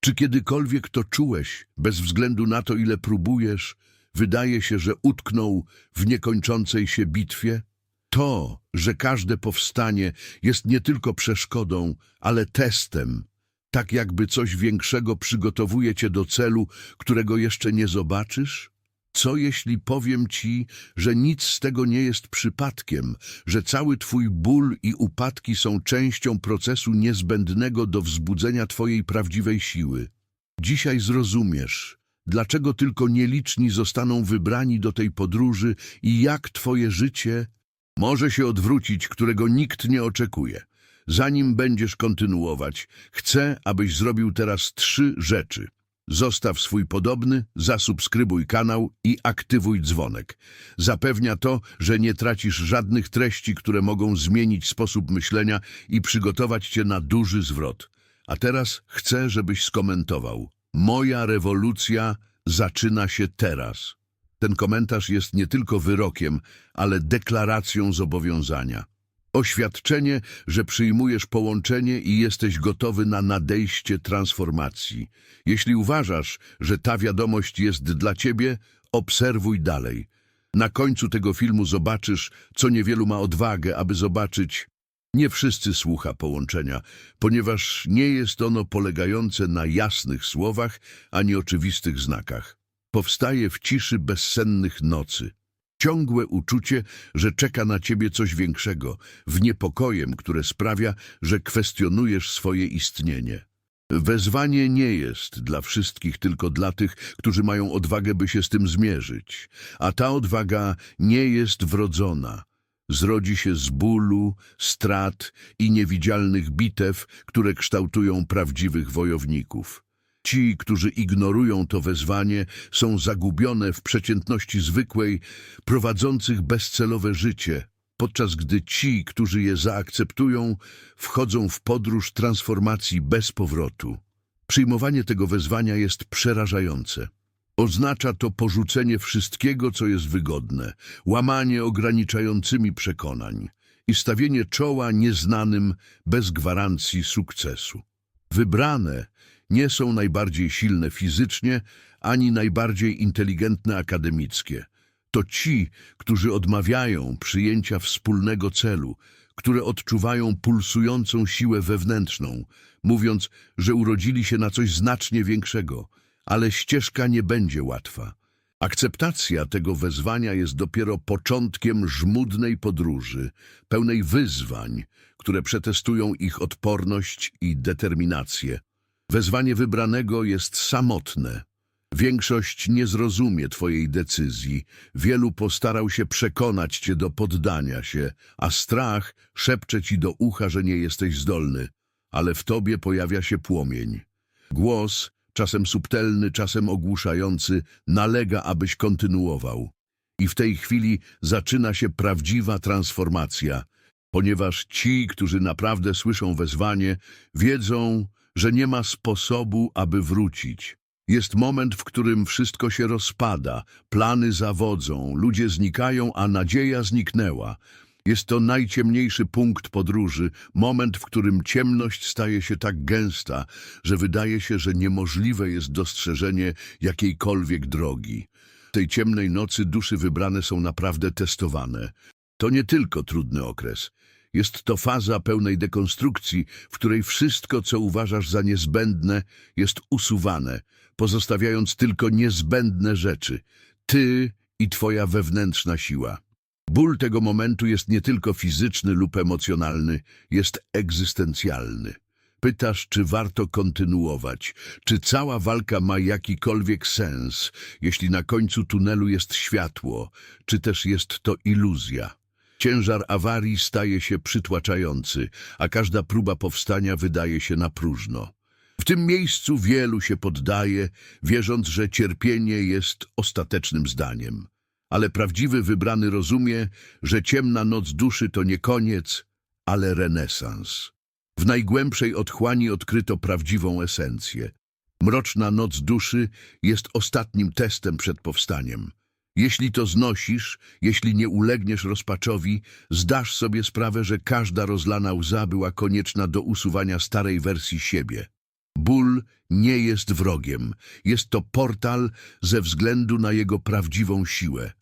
Czy kiedykolwiek to czułeś, bez względu na to, ile próbujesz, wydaje się, że utknął w niekończącej się bitwie? To, że każde powstanie jest nie tylko przeszkodą, ale testem, tak jakby coś większego przygotowuje cię do celu, którego jeszcze nie zobaczysz? Co jeśli powiem ci, że nic z tego nie jest przypadkiem, że cały twój ból i upadki są częścią procesu niezbędnego do wzbudzenia twojej prawdziwej siły? Dzisiaj zrozumiesz, dlaczego tylko nieliczni zostaną wybrani do tej podróży i jak twoje życie może się odwrócić, którego nikt nie oczekuje. Zanim będziesz kontynuować, chcę, abyś zrobił teraz trzy rzeczy. Zostaw swój podobny, zasubskrybuj kanał i aktywuj dzwonek. Zapewnia to, że nie tracisz żadnych treści, które mogą zmienić sposób myślenia i przygotować cię na duży zwrot. A teraz chcę, żebyś skomentował. Moja rewolucja zaczyna się teraz. Ten komentarz jest nie tylko wyrokiem, ale deklaracją zobowiązania. Oświadczenie, że przyjmujesz połączenie i jesteś gotowy na nadejście transformacji. Jeśli uważasz, że ta wiadomość jest dla ciebie, obserwuj dalej. Na końcu tego filmu zobaczysz, co niewielu ma odwagę, aby zobaczyć. Nie wszyscy słucha połączenia, ponieważ nie jest ono polegające na jasnych słowach ani oczywistych znakach. Powstaje w ciszy bezsennych nocy. Ciągłe uczucie, że czeka na ciebie coś większego, w niepokojem, które sprawia, że kwestionujesz swoje istnienie. Wezwanie nie jest dla wszystkich, tylko dla tych, którzy mają odwagę, by się z tym zmierzyć. A ta odwaga nie jest wrodzona. Zrodzi się z bólu, strat i niewidzialnych bitew, które kształtują prawdziwych wojowników. Ci, którzy ignorują to wezwanie, są zagubione w przeciętności zwykłej, prowadzących bezcelowe życie, podczas gdy ci, którzy je zaakceptują, wchodzą w podróż transformacji bez powrotu. Przyjmowanie tego wezwania jest przerażające. Oznacza to porzucenie wszystkiego, co jest wygodne, łamanie ograniczającymi przekonań i stawienie czoła nieznanym bez gwarancji sukcesu. Wybrane nie są najbardziej silne fizycznie, ani najbardziej inteligentne akademickie. To ci, którzy odmawiają przyjęcia wspólnego celu, które odczuwają pulsującą siłę wewnętrzną, mówiąc, że urodzili się na coś znacznie większego, ale ścieżka nie będzie łatwa. Akceptacja tego wezwania jest dopiero początkiem żmudnej podróży, pełnej wyzwań, które przetestują ich odporność i determinację. Wezwanie wybranego jest samotne. Większość nie zrozumie Twojej decyzji. Wielu postarał się przekonać Cię do poddania się, a strach szepcze Ci do ucha, że nie jesteś zdolny. Ale w Tobie pojawia się płomień. Głos, czasem subtelny, czasem ogłuszający, nalega, abyś kontynuował. I w tej chwili zaczyna się prawdziwa transformacja, ponieważ ci, którzy naprawdę słyszą wezwanie, wiedzą, że nie ma sposobu, aby wrócić. Jest moment, w którym wszystko się rozpada, plany zawodzą, ludzie znikają, a nadzieja zniknęła. Jest to najciemniejszy punkt podróży, moment, w którym ciemność staje się tak gęsta, że wydaje się, że niemożliwe jest dostrzeżenie jakiejkolwiek drogi. W tej ciemnej nocy duszy wybrane są naprawdę testowane. To nie tylko trudny okres. Jest to faza pełnej dekonstrukcji, w której wszystko, co uważasz za niezbędne, jest usuwane, pozostawiając tylko niezbędne rzeczy. Ty i twoja wewnętrzna siła. Ból tego momentu jest nie tylko fizyczny lub emocjonalny, jest egzystencjalny. Pytasz, czy warto kontynuować, czy cała walka ma jakikolwiek sens, jeśli na końcu tunelu jest światło, czy też jest to iluzja. Ciężar awarii staje się przytłaczający, a każda próba powstania wydaje się na próżno. W tym miejscu wielu się poddaje, wierząc, że cierpienie jest ostatecznym zdaniem. Ale prawdziwy wybrany rozumie, że ciemna noc duszy to nie koniec, ale renesans. W najgłębszej otchłani odkryto prawdziwą esencję. Mroczna noc duszy jest ostatnim testem przed powstaniem. Jeśli to znosisz, jeśli nie ulegniesz rozpaczowi, zdasz sobie sprawę, że każda rozlana łza była konieczna do usuwania starej wersji siebie. Ból nie jest wrogiem. Jest to portal ze względu na jego prawdziwą siłę.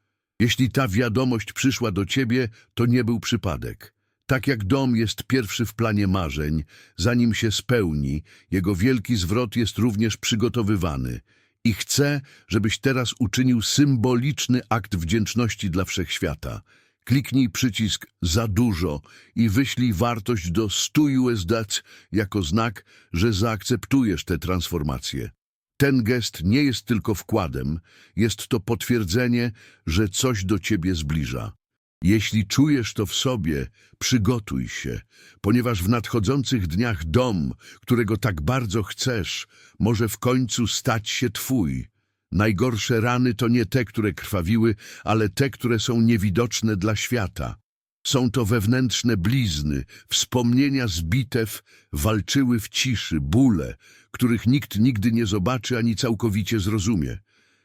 Jeśli ta wiadomość przyszła do ciebie, to nie był przypadek. Tak jak dom jest pierwszy w planie marzeń, zanim się spełni, jego wielki zwrot jest również przygotowywany. I chcę, żebyś teraz uczynił symboliczny akt wdzięczności dla wszechświata. Kliknij przycisk za dużo i wyślij wartość do 100 USD jako znak, że zaakceptujesz tę transformację. Ten gest nie jest tylko wkładem, jest to potwierdzenie, że coś do ciebie zbliża. Jeśli czujesz to w sobie, przygotuj się, ponieważ w nadchodzących dniach dom, którego tak bardzo chcesz, może w końcu stać się twój. Najgorsze rany to nie te, które krwawiły, ale te, które są niewidoczne dla świata. Są to wewnętrzne blizny, wspomnienia z bitew, walczyły w ciszy, bóle, których nikt nigdy nie zobaczy ani całkowicie zrozumie.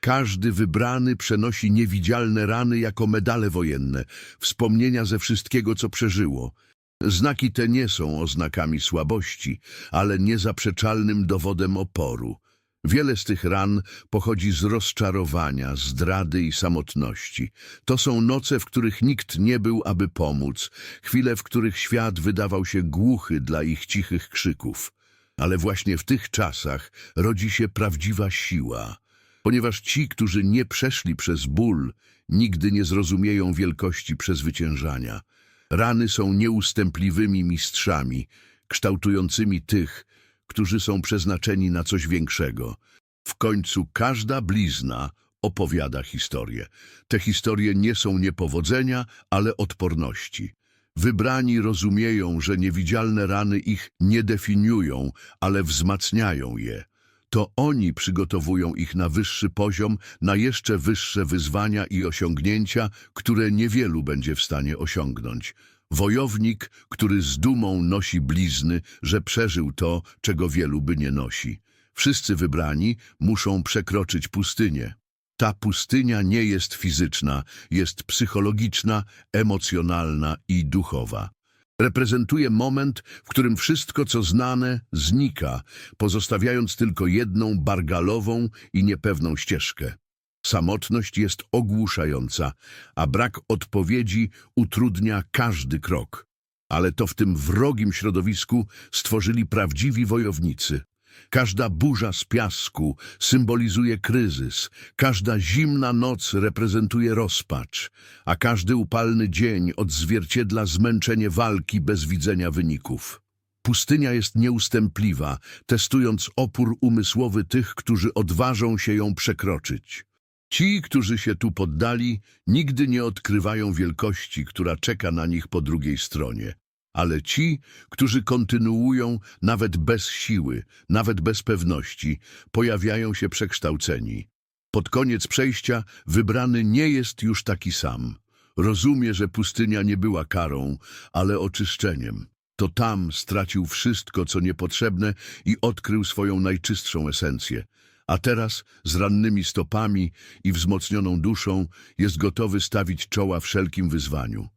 Każdy wybrany przenosi niewidzialne rany jako medale wojenne, wspomnienia ze wszystkiego, co przeżyło. Znaki te nie są oznakami słabości, ale niezaprzeczalnym dowodem oporu. Wiele z tych ran pochodzi z rozczarowania, zdrady i samotności. To są noce, w których nikt nie był, aby pomóc, chwile, w których świat wydawał się głuchy dla ich cichych krzyków. Ale właśnie w tych czasach rodzi się prawdziwa siła, ponieważ ci, którzy nie przeszli przez ból, nigdy nie zrozumieją wielkości przezwyciężania. Rany są nieustępliwymi mistrzami, kształtującymi tych, którzy są przeznaczeni na coś większego. W końcu każda blizna opowiada historię. Te historie nie są niepowodzenia, ale odporności. Wybrani rozumieją, że niewidzialne rany ich nie definiują, ale wzmacniają je. To oni przygotowują ich na wyższy poziom, na jeszcze wyższe wyzwania i osiągnięcia, które niewielu będzie w stanie osiągnąć. Wojownik, który z dumą nosi blizny, że przeżył to, czego wielu by nie nosi. Wszyscy wybrani muszą przekroczyć pustynię. Ta pustynia nie jest fizyczna, jest psychologiczna, emocjonalna i duchowa. Reprezentuje moment, w którym wszystko, co znane, znika, pozostawiając tylko jedną bargalową i niepewną ścieżkę. Samotność jest ogłuszająca, a brak odpowiedzi utrudnia każdy krok. Ale to w tym wrogim środowisku stworzyli prawdziwi wojownicy. Każda burza z piasku symbolizuje kryzys, każda zimna noc reprezentuje rozpacz, a każdy upalny dzień odzwierciedla zmęczenie walki bez widzenia wyników. Pustynia jest nieustępliwa, testując opór umysłowy tych, którzy odważą się ją przekroczyć. Ci, którzy się tu poddali, nigdy nie odkrywają wielkości, która czeka na nich po drugiej stronie. Ale ci, którzy kontynuują nawet bez siły, nawet bez pewności, pojawiają się przekształceni. Pod koniec przejścia wybrany nie jest już taki sam. Rozumie, że pustynia nie była karą, ale oczyszczeniem. To tam stracił wszystko, co niepotrzebne i odkrył swoją najczystszą esencję. A teraz, z rannymi stopami i wzmocnioną duszą, jest gotowy stawić czoła wszelkim wyzwaniu.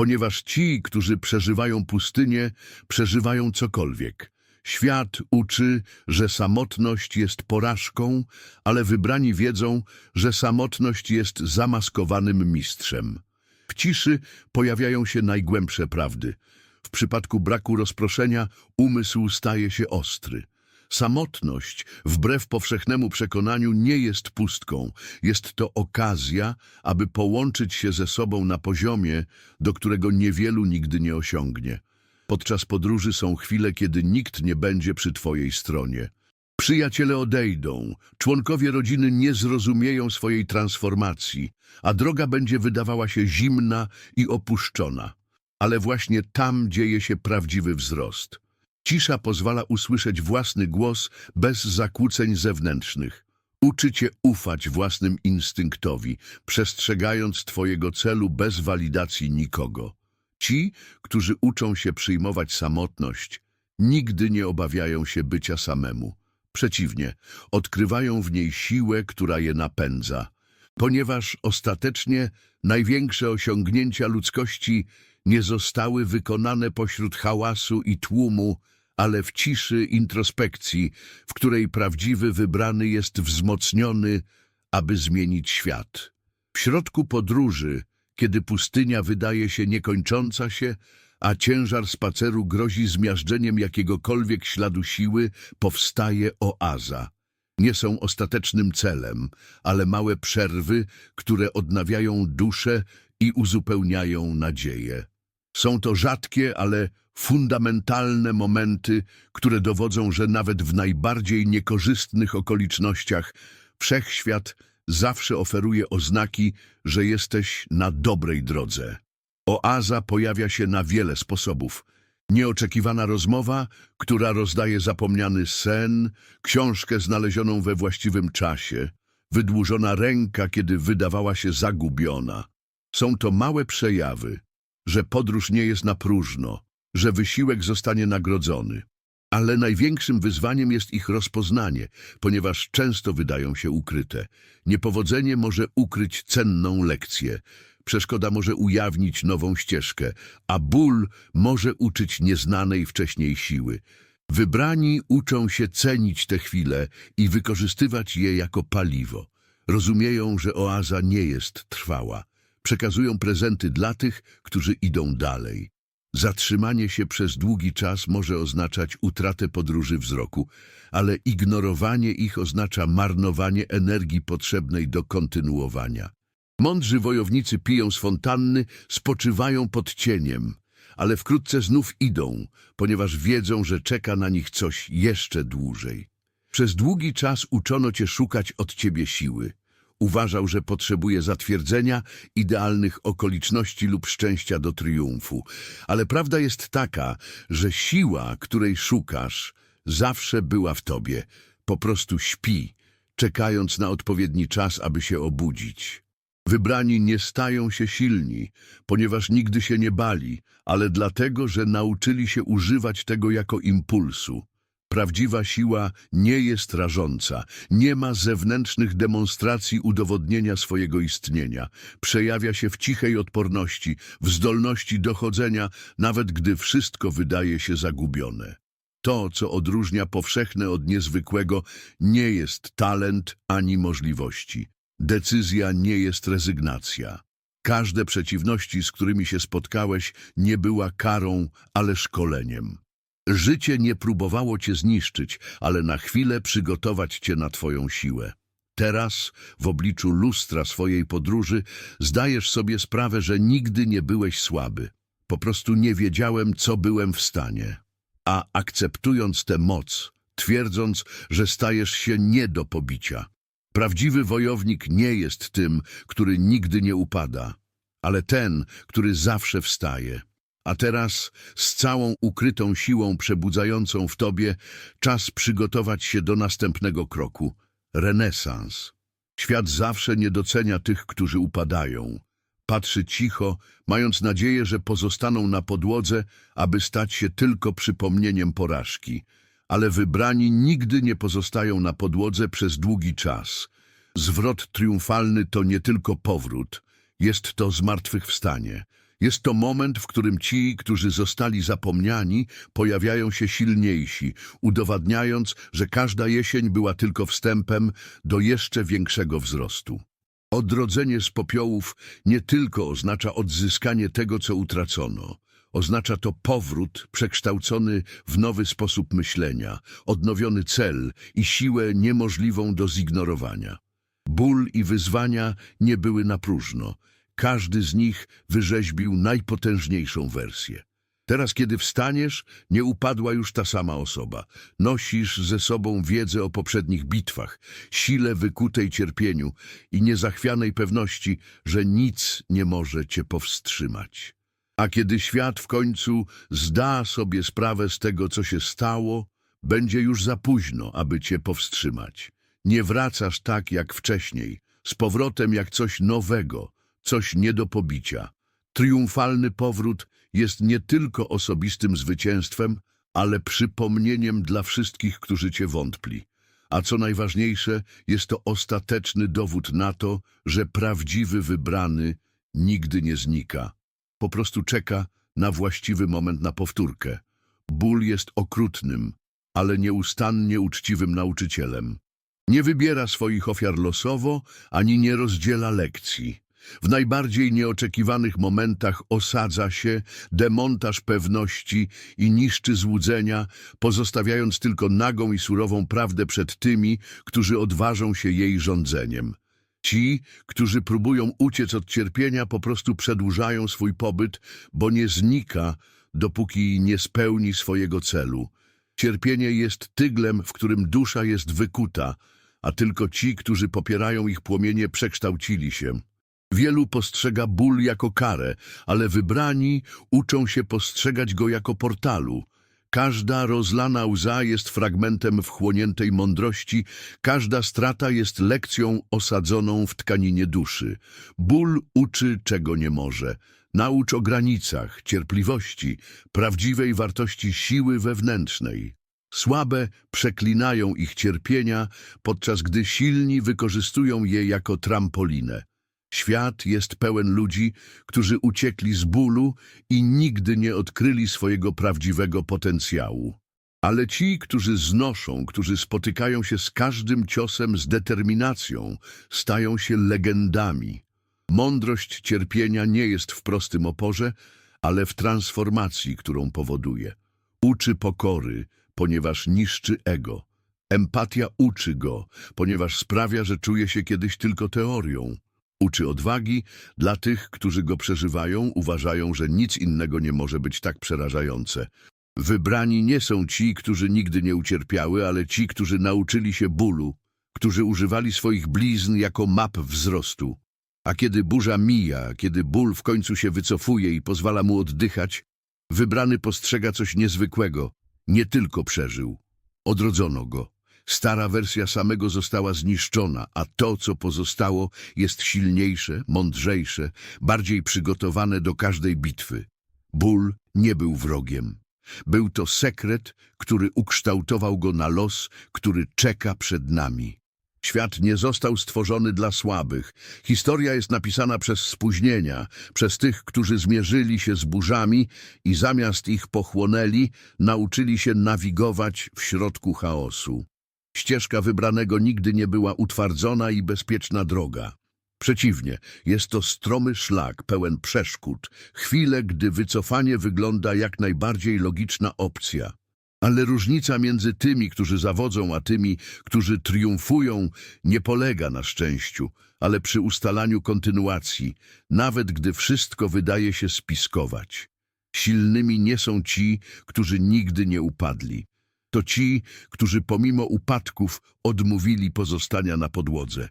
Ponieważ ci, którzy przeżywają pustynię, przeżywają cokolwiek. Świat uczy, że samotność jest porażką, ale wybrani wiedzą, że samotność jest zamaskowanym mistrzem. W ciszy pojawiają się najgłębsze prawdy. W przypadku braku rozproszenia umysł staje się ostry. Samotność, wbrew powszechnemu przekonaniu, nie jest pustką. Jest to okazja, aby połączyć się ze sobą na poziomie, do którego niewielu nigdy nie osiągnie. Podczas podróży są chwile, kiedy nikt nie będzie przy twojej stronie. Przyjaciele odejdą, członkowie rodziny nie zrozumieją swojej transformacji, a droga będzie wydawała się zimna i opuszczona. Ale właśnie tam dzieje się prawdziwy wzrost. Cisza pozwala usłyszeć własny głos bez zakłóceń zewnętrznych. Uczy cię ufać własnym instynktowi, przestrzegając twojego celu bez walidacji nikogo. Ci, którzy uczą się przyjmować samotność, nigdy nie obawiają się bycia samemu. Przeciwnie, odkrywają w niej siłę, która je napędza. Ponieważ ostatecznie największe osiągnięcia ludzkości nie zostały wykonane pośród hałasu i tłumu, ale w ciszy introspekcji, w której prawdziwy wybrany jest wzmocniony, aby zmienić świat. W środku podróży, kiedy pustynia wydaje się niekończąca się, a ciężar spaceru grozi zmiażdżeniem jakiegokolwiek śladu siły, powstaje oaza. Nie są ostatecznym celem, ale małe przerwy, które odnawiają duszę i uzupełniają nadzieję. Są to rzadkie, ale fundamentalne momenty, które dowodzą, że nawet w najbardziej niekorzystnych okolicznościach wszechświat zawsze oferuje oznaki, że jesteś na dobrej drodze. Oaza pojawia się na wiele sposobów. Nieoczekiwana rozmowa, która rozdaje zapomniany sen, książkę znalezioną we właściwym czasie, wydłużona ręka, kiedy wydawała się zagubiona. Są to małe przejawy, że podróż nie jest na próżno, że wysiłek zostanie nagrodzony. Ale największym wyzwaniem jest ich rozpoznanie, ponieważ często wydają się ukryte. Niepowodzenie może ukryć cenną lekcję, przeszkoda może ujawnić nową ścieżkę, a ból może uczyć nieznanej wcześniej siły. Wybrani uczą się cenić te chwile i wykorzystywać je jako paliwo. Rozumieją, że oaza nie jest trwała. Przekazują prezenty dla tych, którzy idą dalej. Zatrzymanie się przez długi czas może oznaczać utratę podróży wzroku, ale ignorowanie ich oznacza marnowanie energii potrzebnej do kontynuowania. Mądrzy wojownicy piją z fontanny, spoczywają pod cieniem, ale wkrótce znów idą, ponieważ wiedzą, że czeka na nich coś jeszcze dłużej. Przez długi czas uczono cię szukać od ciebie siły. Uważał, że potrzebuje zatwierdzenia, idealnych okoliczności lub szczęścia do triumfu. Ale prawda jest taka, że siła, której szukasz, zawsze była w tobie. Po prostu śpi, czekając na odpowiedni czas, aby się obudzić. Wybrani nie stają się silni, ponieważ nigdy się nie bali, ale dlatego, że nauczyli się używać tego jako impulsu. Prawdziwa siła nie jest rażąca, nie ma zewnętrznych demonstracji udowodnienia swojego istnienia. Przejawia się w cichej odporności, w zdolności dochodzenia, nawet gdy wszystko wydaje się zagubione. To, co odróżnia powszechne od niezwykłego, nie jest talent ani możliwości. Decyzja nie jest rezygnacja. Każde przeciwności, z którymi się spotkałeś, nie była karą, ale szkoleniem. Życie nie próbowało cię zniszczyć, ale na chwilę przygotować cię na twoją siłę. Teraz, w obliczu lustra swojej podróży, zdajesz sobie sprawę, że nigdy nie byłeś słaby. Po prostu nie wiedziałem, co byłem w stanie. A akceptując tę moc, twierdząc, że stajesz się nie do pobicia. Prawdziwy wojownik nie jest tym, który nigdy nie upada, ale ten, który zawsze wstaje. A teraz, z całą ukrytą siłą przebudzającą w tobie, czas przygotować się do następnego kroku renesans. Świat zawsze nie docenia tych, którzy upadają. Patrzy cicho, mając nadzieję, że pozostaną na podłodze, aby stać się tylko przypomnieniem porażki. Ale wybrani nigdy nie pozostają na podłodze przez długi czas. Zwrot triumfalny to nie tylko powrót, jest to zmartwychwstanie. Jest to moment, w którym ci, którzy zostali zapomniani, pojawiają się silniejsi, udowadniając, że każda jesień była tylko wstępem do jeszcze większego wzrostu. Odrodzenie z popiołów nie tylko oznacza odzyskanie tego, co utracono. Oznacza to powrót przekształcony w nowy sposób myślenia, odnowiony cel i siłę niemożliwą do zignorowania. Ból i wyzwania nie były na próżno. Każdy z nich wyrzeźbił najpotężniejszą wersję. Teraz, kiedy wstaniesz, nie upadła już ta sama osoba. Nosisz ze sobą wiedzę o poprzednich bitwach, sile wykutej cierpieniu i niezachwianej pewności, że nic nie może cię powstrzymać. A kiedy świat w końcu zda sobie sprawę z tego, co się stało, będzie już za późno, aby cię powstrzymać. Nie wracasz tak jak wcześniej, z powrotem jak coś nowego, coś nie do pobicia. Triumfalny powrót jest nie tylko osobistym zwycięstwem, ale przypomnieniem dla wszystkich, którzy cię wątpli. A co najważniejsze, jest to ostateczny dowód na to, że prawdziwy wybrany nigdy nie znika. Po prostu czeka na właściwy moment na powtórkę. Ból jest okrutnym, ale nieustannie uczciwym nauczycielem. Nie wybiera swoich ofiar losowo, ani nie rozdziela lekcji. W najbardziej nieoczekiwanych momentach osadza się, demontaż pewności i niszczy złudzenia, pozostawiając tylko nagą i surową prawdę przed tymi, którzy odważą się jej rządzeniem. Ci, którzy próbują uciec od cierpienia, po prostu przedłużają swój pobyt, bo nie znika, dopóki nie spełni swojego celu. Cierpienie jest tyglem, w którym dusza jest wykuta, a tylko ci, którzy popierają ich płomienie, przekształcili się. Wielu postrzega ból jako karę, ale wybrani uczą się postrzegać go jako portalu. Każda rozlana łza jest fragmentem wchłoniętej mądrości, każda strata jest lekcją osadzoną w tkaninie duszy. Ból uczy, czego nie może. Naucz o granicach, cierpliwości, prawdziwej wartości siły wewnętrznej. Słabe przeklinają ich cierpienia, podczas gdy silni wykorzystują je jako trampolinę. Świat jest pełen ludzi, którzy uciekli z bólu i nigdy nie odkryli swojego prawdziwego potencjału. Ale ci, którzy znoszą, którzy spotykają się z każdym ciosem z determinacją, stają się legendami. Mądrość cierpienia nie jest w prostym oporze, ale w transformacji, którą powoduje. Uczy pokory, ponieważ niszczy ego. Empatia uczy go, ponieważ sprawia, że czuje się kiedyś tylko teorią. Uczy odwagi dla tych, którzy go przeżywają, uważają, że nic innego nie może być tak przerażające. Wybrani nie są ci, którzy nigdy nie ucierpiały, ale ci, którzy nauczyli się bólu, którzy używali swoich blizn jako map wzrostu. A kiedy burza mija, kiedy ból w końcu się wycofuje i pozwala mu oddychać, wybrany postrzega coś niezwykłego. Nie tylko przeżył. Odrodzono go. Stara wersja samego została zniszczona, a to, co pozostało, jest silniejsze, mądrzejsze, bardziej przygotowane do każdej bitwy. Ból nie był wrogiem. Był to sekret, który ukształtował go na los, który czeka przed nami. Świat nie został stworzony dla słabych. Historia jest napisana przez spóźnienia, przez tych, którzy zmierzyli się z burzami i zamiast ich pochłonęli, nauczyli się nawigować w środku chaosu. Ścieżka wybranego nigdy nie była utwardzona i bezpieczna droga. Przeciwnie, jest to stromy szlak, pełen przeszkód, chwile, gdy wycofanie wygląda jak najbardziej logiczna opcja. Ale różnica między tymi, którzy zawodzą, a tymi, którzy triumfują, nie polega na szczęściu, ale przy ustalaniu kontynuacji, nawet gdy wszystko wydaje się spiskować. Silnymi nie są ci, którzy nigdy nie upadli. To ci, którzy pomimo upadków odmówili pozostania na podłodze.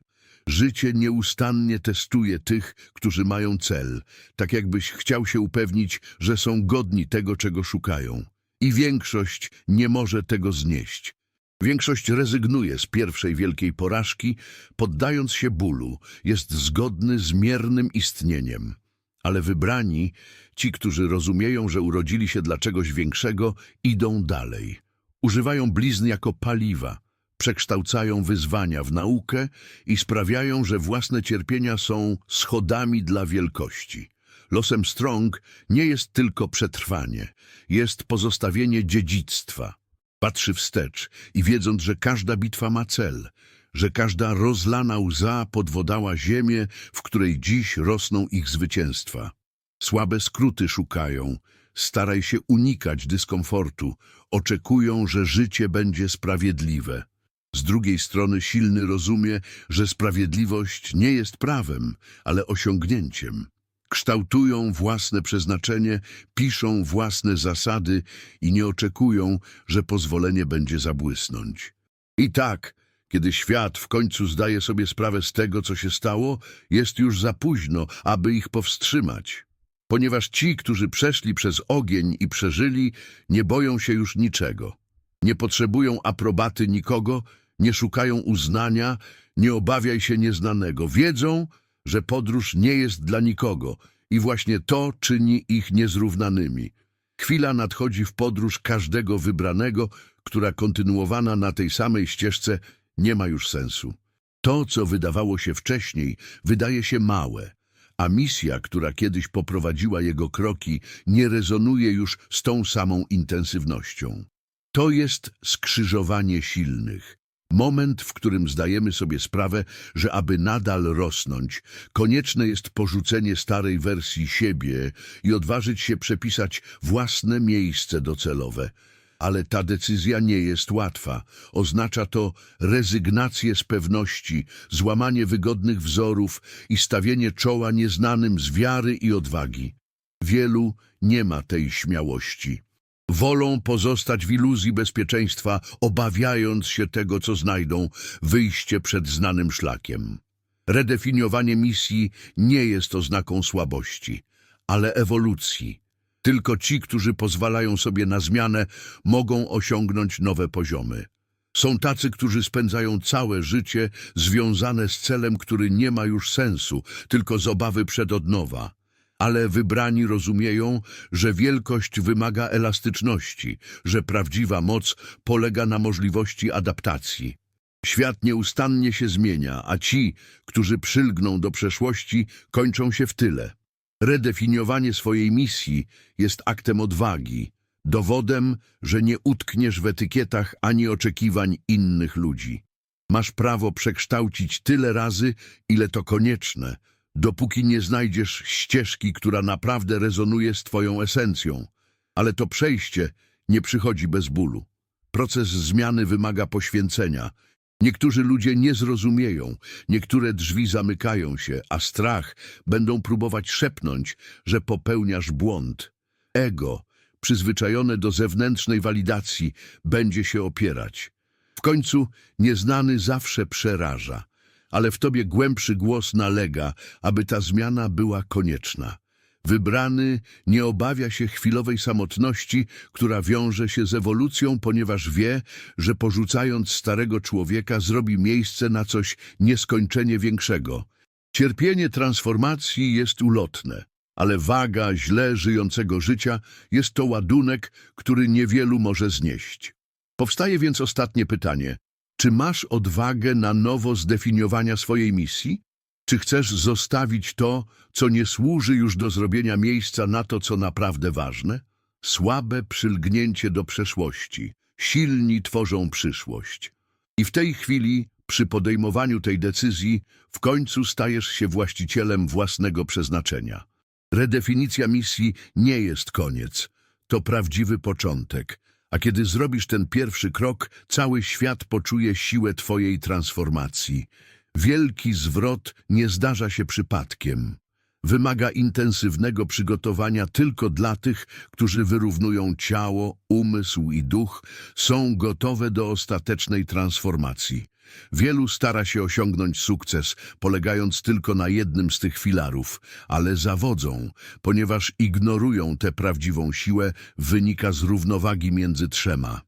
Życie nieustannie testuje tych, którzy mają cel, tak jakbyś chciał się upewnić, że są godni tego, czego szukają. I większość nie może tego znieść. Większość rezygnuje z pierwszej wielkiej porażki, poddając się bólu, jest zgodny z miernym istnieniem. Ale wybrani, ci, którzy rozumieją, że urodzili się dla czegoś większego, idą dalej. Używają blizn jako paliwa, przekształcają wyzwania w naukę i sprawiają, że własne cierpienia są schodami dla wielkości. Losem Strong nie jest tylko przetrwanie, jest pozostawienie dziedzictwa. Patrzy wstecz i wiedząc, że każda bitwa ma cel, że każda rozlana łza podwodała ziemię, w której dziś rosną ich zwycięstwa. Słabe skróty szukają, staraj się unikać dyskomfortu, oczekują, że życie będzie sprawiedliwe. Z drugiej strony silny rozumie, że sprawiedliwość nie jest prawem, ale osiągnięciem. Kształtują własne przeznaczenie, piszą własne zasady i nie oczekują, że pozwolenie będzie zabłysnąć. I tak, kiedy świat w końcu zdaje sobie sprawę z tego, co się stało, jest już za późno, aby ich powstrzymać. Ponieważ ci, którzy przeszli przez ogień i przeżyli, nie boją się już niczego. Nie potrzebują aprobaty nikogo, nie szukają uznania, nie obawiaj się nieznanego. Wiedzą, że podróż nie jest dla nikogo i właśnie to czyni ich niezrównanymi. Chwila nadchodzi w podróż każdego wybranego, która kontynuowana na tej samej ścieżce nie ma już sensu. To, co wydawało się wcześniej, wydaje się małe, a misja, która kiedyś poprowadziła jego kroki, nie rezonuje już z tą samą intensywnością. To jest skrzyżowanie silnych. Moment, w którym zdajemy sobie sprawę, że aby nadal rosnąć, konieczne jest porzucenie starej wersji siebie i odważyć się przepisać własne miejsce docelowe. Ale ta decyzja nie jest łatwa. Oznacza to rezygnację z pewności, złamanie wygodnych wzorów i stawienie czoła nieznanym z wiary i odwagi. Wielu nie ma tej śmiałości. Wolą pozostać w iluzji bezpieczeństwa, obawiając się tego, co znajdą, wyjście przed znanym szlakiem. Redefiniowanie misji nie jest oznaką słabości, ale ewolucji. Tylko ci, którzy pozwalają sobie na zmianę, mogą osiągnąć nowe poziomy. Są tacy, którzy spędzają całe życie związane z celem, który nie ma już sensu, tylko z obawy przed odnowa. Ale wybrani rozumieją, że wielkość wymaga elastyczności, że prawdziwa moc polega na możliwości adaptacji. Świat nieustannie się zmienia, a ci, którzy przylgną do przeszłości, kończą się w tyle. Redefiniowanie swojej misji jest aktem odwagi, dowodem, że nie utkniesz w etykietach ani oczekiwań innych ludzi. Masz prawo przekształcić tyle razy, ile to konieczne, dopóki nie znajdziesz ścieżki, która naprawdę rezonuje z twoją esencją. Ale to przejście nie przychodzi bez bólu. Proces zmiany wymaga poświęcenia. Niektórzy ludzie nie zrozumieją, niektóre drzwi zamykają się, a strach będą próbować szepnąć, że popełniasz błąd. Ego, przyzwyczajone do zewnętrznej walidacji, będzie się opierać. W końcu nieznany zawsze przeraża, ale w tobie głębszy głos nalega, aby ta zmiana była konieczna. Wybrany nie obawia się chwilowej samotności, która wiąże się z ewolucją, ponieważ wie, że porzucając starego człowieka zrobi miejsce na coś nieskończenie większego. Cierpienie transformacji jest ulotne, ale waga źle żyjącego życia jest to ładunek, który niewielu może znieść. Powstaje więc ostatnie pytanie. Czy masz odwagę na nowo zdefiniowania swojej misji? Czy chcesz zostawić to, co nie służy już do zrobienia miejsca na to, co naprawdę ważne? Słabe przylgnięcie do przeszłości. Silni tworzą przyszłość. I w tej chwili, przy podejmowaniu tej decyzji, w końcu stajesz się właścicielem własnego przeznaczenia. Redefinicja misji nie jest koniec. To prawdziwy początek. A kiedy zrobisz ten pierwszy krok, cały świat poczuje siłę Twojej transformacji. Wielki zwrot nie zdarza się przypadkiem. Wymaga intensywnego przygotowania tylko dla tych, którzy wyrównują ciało, umysł i duch, są gotowe do ostatecznej transformacji. Wielu stara się osiągnąć sukces, polegając tylko na jednym z tych filarów, ale zawodzą, ponieważ ignorują tę prawdziwą siłę, wynika z równowagi między trzema.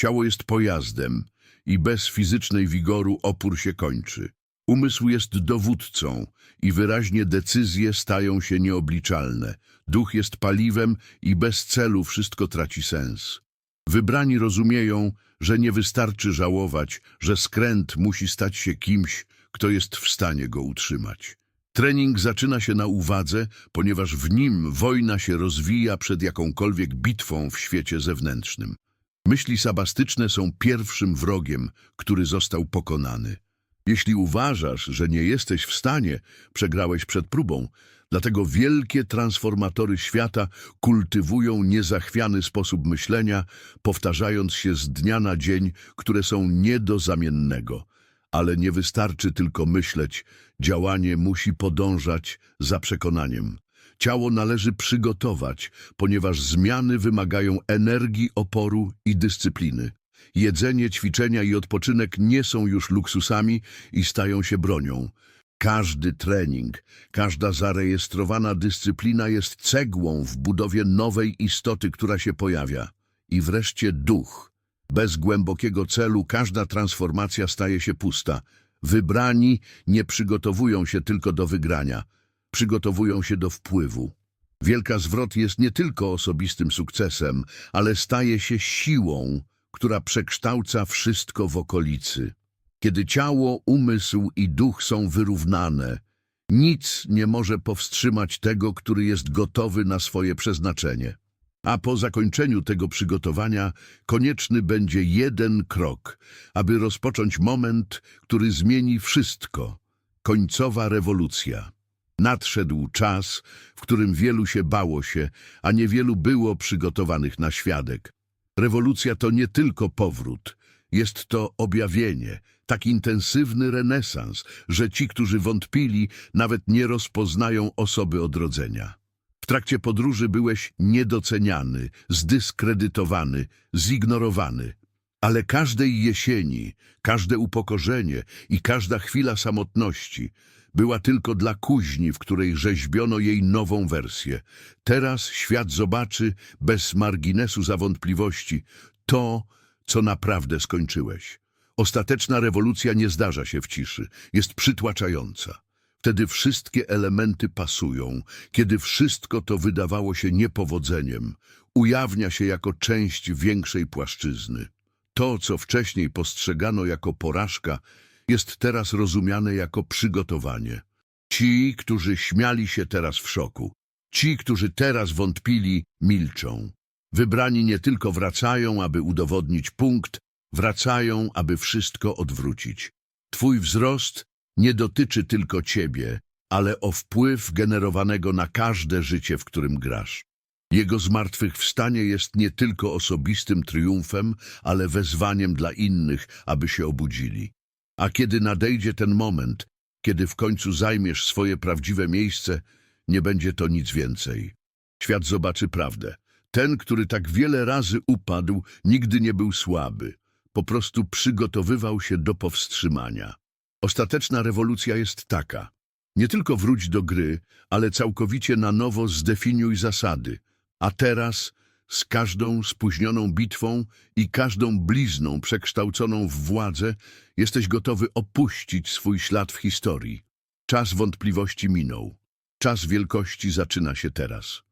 Ciało jest pojazdem i bez fizycznej wigoru opór się kończy. Umysł jest dowódcą i wyraźnie decyzje stają się nieobliczalne. Duch jest paliwem i bez celu wszystko traci sens. Wybrani rozumieją, że nie wystarczy żałować, że skręt musi stać się kimś, kto jest w stanie go utrzymać. Trening zaczyna się na uwadze, ponieważ w nim wojna się rozwija przed jakąkolwiek bitwą w świecie zewnętrznym. Myśli sabastyczne są pierwszym wrogiem, który został pokonany. Jeśli uważasz, że nie jesteś w stanie, przegrałeś przed próbą. Dlatego wielkie transformatory świata kultywują niezachwiany sposób myślenia, powtarzając się z dnia na dzień, które są nie do zamiennego. Ale nie wystarczy tylko myśleć, działanie musi podążać za przekonaniem. Ciało należy przygotować, ponieważ zmiany wymagają energii, oporu i dyscypliny. Jedzenie, ćwiczenia i odpoczynek nie są już luksusami i stają się bronią. Każdy trening, każda zarejestrowana dyscyplina jest cegłą w budowie nowej istoty, która się pojawia. I wreszcie duch. Bez głębokiego celu każda transformacja staje się pusta. Wybrani nie przygotowują się tylko do wygrania, przygotowują się do wpływu. Wielka zwrot jest nie tylko osobistym sukcesem, ale staje się siłą, która przekształca wszystko w okolicy. Kiedy ciało, umysł i duch są wyrównane, Nic nie może powstrzymać tego, który jest gotowy na swoje przeznaczenie. A po zakończeniu tego przygotowania konieczny będzie jeden krok, aby rozpocząć moment, który zmieni wszystko. Końcowa rewolucja. Nadszedł czas, w którym wielu się bało się, a niewielu było przygotowanych na świadek. Rewolucja to nie tylko powrót, jest to objawienie, tak intensywny renesans, że ci, którzy wątpili, nawet nie rozpoznają osoby odrodzenia. W trakcie podróży byłeś niedoceniany, zdyskredytowany, zignorowany. Ale każdej jesieni, każde upokorzenie i każda chwila samotności była tylko dla kuźni, w której rzeźbiono jej nową wersję. Teraz świat zobaczy, bez marginesu za wątpliwości, to, co naprawdę skończyłeś. Ostateczna rewolucja nie zdarza się w ciszy, jest przytłaczająca. Wtedy wszystkie elementy pasują, kiedy wszystko to wydawało się niepowodzeniem, ujawnia się jako część większej płaszczyzny. To, co wcześniej postrzegano jako porażka, jest teraz rozumiane jako przygotowanie. Ci, którzy śmiali się teraz w szoku, ci, którzy teraz wątpili, milczą. Wybrani nie tylko wracają, aby udowodnić punkt, wracają, aby wszystko odwrócić. Twój wzrost nie dotyczy tylko ciebie, ale o wpływ generowanego na każde życie, w którym grasz. Jego zmartwychwstanie jest nie tylko osobistym triumfem, ale wezwaniem dla innych, aby się obudzili. A kiedy nadejdzie ten moment, kiedy w końcu zajmiesz swoje prawdziwe miejsce, nie będzie to nic więcej. Świat zobaczy prawdę. Ten, który tak wiele razy upadł, nigdy nie był słaby. Po prostu przygotowywał się do powstrzymania. Ostateczna rewolucja jest taka. Nie tylko wróć do gry, ale całkowicie na nowo zdefiniuj zasady. A teraz, z każdą spóźnioną bitwą i każdą blizną przekształconą w władzę, jesteś gotowy opuścić swój ślad w historii. Czas wątpliwości minął. Czas wielkości zaczyna się teraz.